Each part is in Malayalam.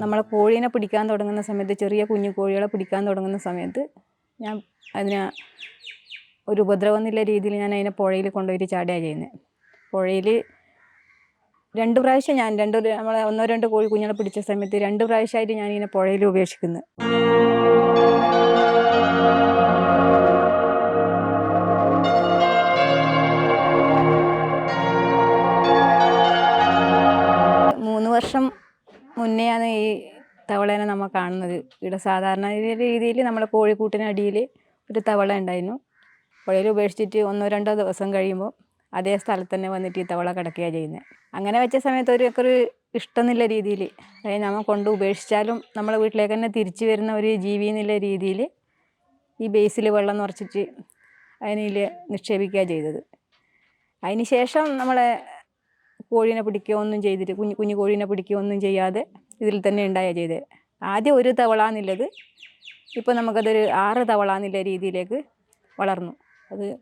നമ്മളെ കോഴീനെ പിടിക്കാൻ തുടങ്ങുന്ന സമയത്ത് ചെറിയ കുഞ്ഞു കോഴികളെ പിടിക്കാൻ തുടങ്ങുന്ന സമയത്ത് ഞാൻ അതിനെ ഒരു ഉപദ്രവം എന്നുള്ള രീതിയിൽ ഞാൻ അതിനെ പുഴയിൽ കൊണ്ടുപോയിട്ട് ചാടുകയാണ് ചെയ്യുന്നത്. പുഴയിൽ രണ്ട് പ്രാവശ്യം ഞാൻ രണ്ട് നമ്മൾ ഒന്നോ രണ്ടോ കോഴി കുഞ്ഞുങ്ങളെ പിടിച്ച സമയത്ത് രണ്ട് പ്രാവശ്യമായിട്ട് ഇതിനെ പുഴയിൽ ഉപേക്ഷിക്കുന്നു. വർഷം മുന്നെയാണ് ഈ തവളേനെ നമ്മൾ കാണുന്നത്. ഇവിടെ സാധാരണ രീതിയിൽ നമ്മുടെ കോഴിക്കൂട്ടിനടിയിൽ ഒരു തവള ഉണ്ടായിരുന്നു. പുഴയിൽ ഉപേക്ഷിച്ചിട്ട് ഒന്നോ രണ്ടോ ദിവസം കഴിയുമ്പോൾ അതേ സ്ഥലത്ത് തന്നെ വന്നിട്ട് ഈ തവള കിടക്കുകയാണ് ചെയ്യുന്നത്. അങ്ങനെ വെച്ച സമയത്ത് ഒരു ഒരു ഇഷ്ടം എന്നുള്ള രീതിയിൽ അതായത് നമ്മൾ കൊണ്ട് ഉപേക്ഷിച്ചാലും നമ്മളെ വീട്ടിലേക്ക് തന്നെ തിരിച്ചു വരുന്ന ഒരു ജീവി എന്നുള്ള രീതിയിൽ ഈ ബേസിൽ വെള്ളം നിറച്ചിട്ട് അതിനിൽ നിക്ഷേപിക്കുക ചെയ്തത്. അതിന് ശേഷം നമ്മളെ കോഴീനെ പിടിക്കുകയോ ഒന്നും ചെയ്തിട്ട് കുഞ്ഞു കുഞ്ഞു കോഴീനെ പിടിക്കുകയോ ഒന്നും ചെയ്യാതെ ഇതിൽ തന്നെ ഉണ്ടായ ചെയ്തത് ആദ്യം ഒരു തവള എന്നുള്ളത് ഇപ്പോൾ നമുക്കതൊരു ആറ് തവള എന്നുള്ള രീതിയിലേക്ക് വളർന്നു. അത്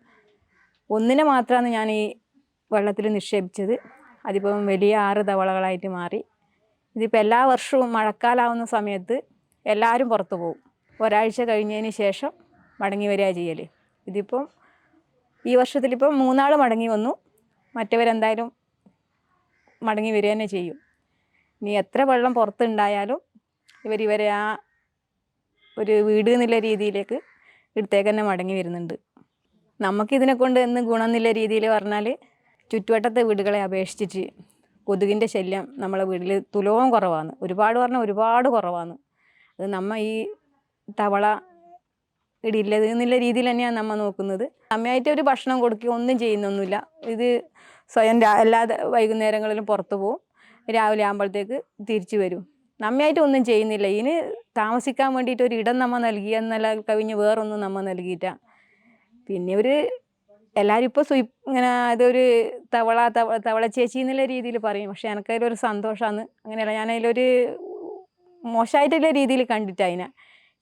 ഒന്നിനെ മാത്രമാണ് ഞാൻ ഈ വെള്ളത്തിൽ നിക്ഷേപിച്ചത്. അതിപ്പം വലിയ ആറ് തവളകളായിട്ട് മാറി. ഇതിപ്പോൾ എല്ലാ വർഷവും മഴക്കാലാവുന്ന സമയത്ത് എല്ലാവരും പുറത്തു പോകും. ഒരാഴ്ച കഴിഞ്ഞതിന് ശേഷം മടങ്ങി വരിക ചെയ്യൽ ഇതിപ്പം ഈ വർഷത്തിലിപ്പം മൂന്നാൾ മടങ്ങി വന്നു. മറ്റവരെന്തായാലും മടങ്ങി വരിക തന്നെ ചെയ്യും. ഇനി എത്ര വെള്ളം പുറത്തുണ്ടായാലും ഇവർ ഇവരെ ആ ഒരു വീട് എന്നുള്ള രീതിയിലേക്ക് ഇടത്തേക്ക് തന്നെ മടങ്ങി വരുന്നുണ്ട്. നമുക്കിതിനെ കൊണ്ട് എന്ന് ഗുണം എന്നുള്ള രീതിയിൽ പറഞ്ഞാൽ ചുറ്റുവട്ടത്തെ വീടുകളെ അപേക്ഷിച്ചിട്ട് കൊതുകിന്റെ ശല്യം നമ്മളെ വീട്ടിൽ തുലവും കുറവാണ്. ഒരുപാട് പറഞ്ഞാൽ ഒരുപാട് കുറവാണ്. അത് നമ്മ ഈ തവള ഇടില്ലത് എന്നുള്ള രീതിയിൽ തന്നെയാണ് നമ്മൾ നോക്കുന്നത്. സമയമായിട്ട് ഒരു ഭക്ഷണം കൊടുക്കുകയോ ഒന്നും ചെയ്യുന്നൊന്നുമില്ല. ഇത് സ്വയം എല്ലാ വൈകുന്നേരങ്ങളിലും പുറത്തു പോവും. രാവിലെ ആകുമ്പോഴത്തേക്ക് തിരിച്ചു വരും. നമ്മയായിട്ട് ഒന്നും ചെയ്യുന്നില്ല. ഇനി താമസിക്കാൻ വേണ്ടിയിട്ട് ഒരു ഇടം നമ്മൾ നൽകി എന്നല്ല കവിഞ്ഞ് വേറൊന്നും നമ്മൾ നൽകിയിട്ട പിന്നെ ഒരു എല്ലാവരും ഇപ്പോൾ സുയി ഇങ്ങനെ അതൊരു തവള തവള തവള ചേച്ചി എന്നുള്ള രീതിയിൽ പറയും. പക്ഷെ എനിക്കതിലൊരു സന്തോഷമാണ് അങ്ങനെയല്ല ഞാൻ അതിലൊരു മോശമായിട്ടുള്ള രീതിയിൽ കണ്ടിട്ട് അതിനെ.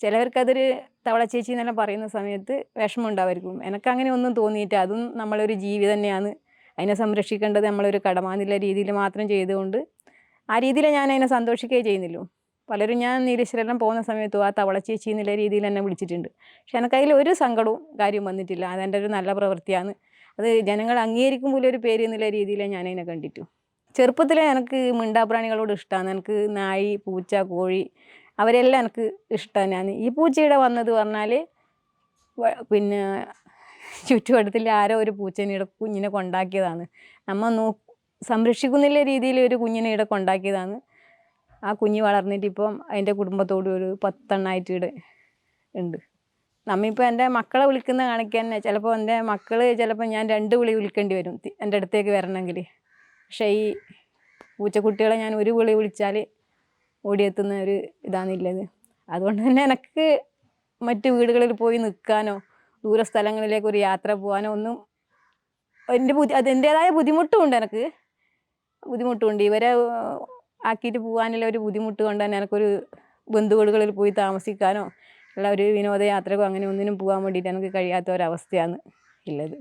ചിലവർക്കതൊരു തവള ചേച്ചി എന്നെല്ലാം പറയുന്ന സമയത്ത് വിഷമം ഉണ്ടാവുമായിരിക്കും എനിക്ക് അങ്ങനെ ഒന്നും തോന്നിയിട്ട് അതും നമ്മളൊരു ജീവി തന്നെയാണ് അതിനെ സംരക്ഷിക്കേണ്ടത് നമ്മളൊരു കടമാനില്ല രീതിയിൽ മാത്രം ചെയ്തുകൊണ്ട് ആ രീതിയിൽ ഞാൻ അതിനെ സന്തോഷിക്കുകയേ ചെയ്യുന്നില്ലോ പലരും ഞാൻ നീലേശ്വരം പോകുന്ന സമയത്ത് ആ തവള ചേച്ചി എന്നുള്ള രീതിയിൽ എന്നെ വിളിച്ചിട്ടുണ്ട്. പക്ഷെ എനിക്കതിൽ ഒരു സങ്കടവും കാര്യം വന്നിട്ടില്ല. അതെന്റെ ഒരു നല്ല പ്രവൃത്തിയാണ്. അത് ജനങ്ങൾ അംഗീകരിക്കുമ്പോൾ ഒരു പേര് എന്നുള്ള രീതിയിൽ ഞാൻ അതിനെ കണ്ടിട്ടു. ചെറുപ്പത്തിലേ എനിക്ക് മിണ്ടാപ്രാണികളോട് ഇഷ്ടമാണ് എനിക്ക് നായി പൂച്ച കോഴി അവരെല്ലാം എനിക്ക് ഇഷ്ടമാണ് ഞാൻ ഈ പൂച്ചയുടെ വന്നത് പറഞ്ഞാൽ പിന്നെ ചുറ്റുവട്ടത്തിൽ ആരോ ഒരു പൂച്ചേനെ കുഞ്ഞിനെ കൊണ്ടാക്കിയതാണ്. നമ്മൾ നോ സംരക്ഷിക്കുന്നില്ല രീതിയിൽ ഒരു കുഞ്ഞിനെ ഇവിടെ കൊണ്ടാക്കിയതാണ്. ആ കുഞ്ഞ് വളർന്നിട്ട് ഇപ്പം അതിന്റെ കുടുംബത്തോട് ഒരു പത്തെണ്ണമായിട്ട് ഇവിടെ ഉണ്ട്. നമ്മിപ്പോൾ എന്റെ മക്കളെ വിളിക്കുന്ന കാണിക്കാൻ ചിലപ്പോൾ എന്റെ മക്കൾ ചിലപ്പോൾ ഞാൻ രണ്ട് വിളി വിളിക്കേണ്ടി വരും എന്റെ അടുത്തേക്ക് വരണമെങ്കിൽ. പക്ഷേ ഈ പൂച്ചക്കുട്ടികളെ ഞാൻ ഒരു വിളി വിളിച്ചാൽ ഓടിയെത്തുന്ന ഒരു ഇതാണില്ലത് അതുകൊണ്ട് തന്നെ എനിക്ക് മറ്റ് വീടുകളിൽ പോയി നിൽക്കാനോ ദൂര സ്ഥലങ്ങളിലേക്ക് ഒരു യാത്ര പോകാനോ ഒന്നും എന്റെ ബുദ്ധി അതിന്റേതായ ബുദ്ധിമുട്ടുമുണ്ട് എനിക്ക്. ബുദ്ധിമുട്ടുണ്ട് ഇവരെ ആക്കിയിട്ട് പോകാനുള്ള ഒരു ബുദ്ധിമുട്ട് കൊണ്ട് തന്നെ എനിക്കൊരു ബന്ധുവീടുകളിൽ പോയി താമസിക്കാനോ ഉള്ള ഒരു വിനോദയാത്രക്കോ അങ്ങനെ ഒന്നിനും പോകാൻ വേണ്ടിയിട്ട് എനിക്ക് കഴിയാത്ത ഒരവസ്ഥയാണ് ഉള്ളത്